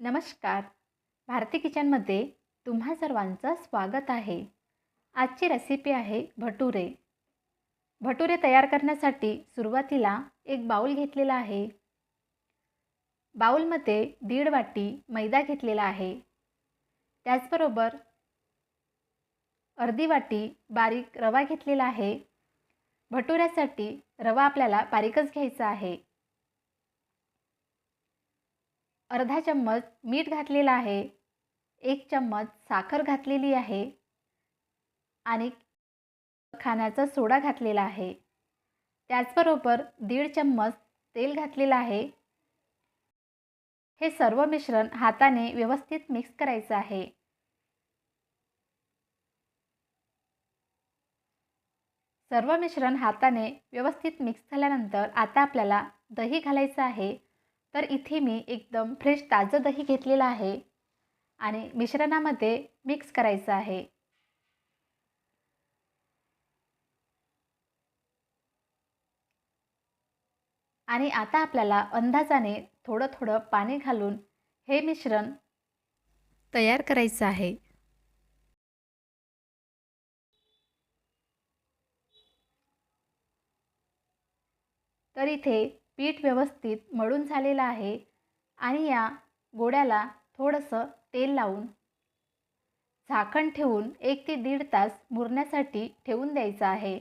नमस्कार. भारती किचनमध्ये तुम्हा सर्वांचं स्वागत आहे. आजची रेसिपी आहे भटुरे. भटुरे तयार करण्यासाठी सुरुवातीला एक बाऊल घेतलेला आहे. बाऊलमध्ये दीड वाटी मैदा घेतलेला आहे. त्याचबरोबर अर्धी वाटी बारीक रवा घेतलेला आहे. भटुऱ्यासाठी रवा आपल्याला बारीकच घ्यायचा आहे. अर्धा चम्मच मीठ घातलेलं आहे. एक चम्मच साखर घातलेली आहे. आणि खाण्याचा सोडा घातलेला आहे. त्याचबरोबर दीड चम्मच तेल घातलेलं आहे. हे सर्व मिश्रण हाताने व्यवस्थित मिक्स करायचं आहे. सर्व मिश्रण हाताने व्यवस्थित मिक्स झाल्यानंतर आता आपल्याला दही घालायचं आहे. तर इथे मी एकदम फ्रेश ताजं दही घेतलेलं आहे. आणि मिश्रणामध्ये मिक्स करायचं आहे. आणि आता आपल्याला अंदाजाने थोडं थोडं पाणी घालून हे मिश्रण तयार करायचं आहे. तर इथे पीठ व्यवस्थित मळून झालेलं आहे आणि या गोड्याला थोडंसं तेल लावून झाकण ठेवून एक ते दीड तास मुरण्यासाठी ठेवून द्यायचं आहे.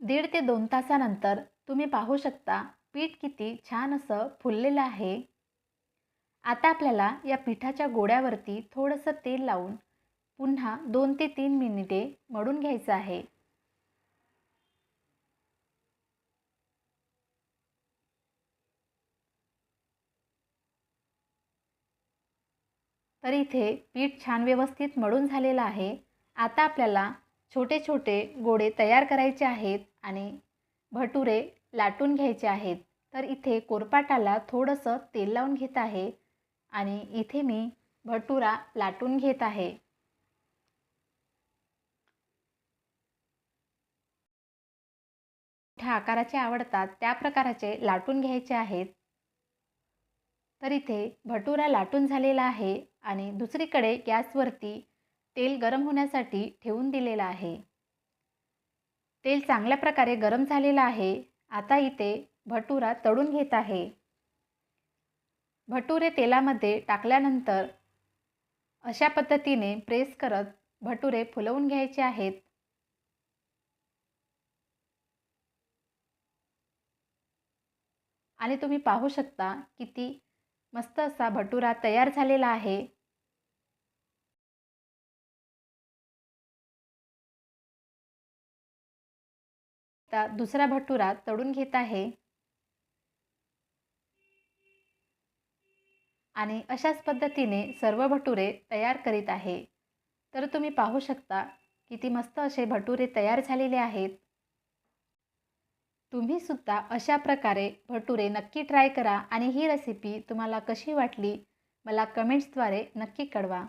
दीड ते दोन तासानंतर तुम्ही पाहू शकता पीठ किती छान असं फुललेलं आहे. आता आपल्याला या पिठाच्या गोड्यावरती थोडंसं तेल लावून पुन्हा दोन ते तीन मिनिटे मळून घ्यायचं आहे. तर इथे पीठ छान व्यवस्थित मळून झालेलं आहे. आता आपल्याला छोटे छोटे गोडे तयार करायचे आहेत आणि भटुरे लाटून घ्यायचे आहेत. तर इथे कोरपाटाला थोडंसं तेल लावून घेत आहे. आणि इथे मी भटुरा लाटून घेत आहे. मोठ्या आकाराचे आवडतात त्या प्रकाराचे लाटून घ्यायचे आहेत. तर इथे भटुरा लाटून झालेला आहे आणि दुसरीकडे गॅसवरती तेल गरम होण्यासाठी ठेवून दिलेलं आहे. तेल चांगल्या प्रकारे गरम झालेलं आहे. आता इथे भटुरा तळून घेत आहे. भटुरे तेलामध्ये टाकल्यानंतर अशा पद्धतीने प्रेस करत भटुरे फुलवून घ्यायचे आहेत. आणि तुम्ही पाहू शकता किती मस्त असा भटुरा तयार झालेला आहे. आता दुसरा भटुरा तळून घेत आहे. आणि अशाच पद्धतीने सर्व भटुरे तयार करीत आहे. तर तुम्ही पाहू शकता किती मस्त असे भटुरे तयार झालेले आहेत. तुम्ही सुद्धा अशा प्रकारे भटुरे नक्की ट्राय करा आणि ही रेसिपी तुम्हाला कशी वाटली मला कमेंट्सद्वारे नक्की कळवा.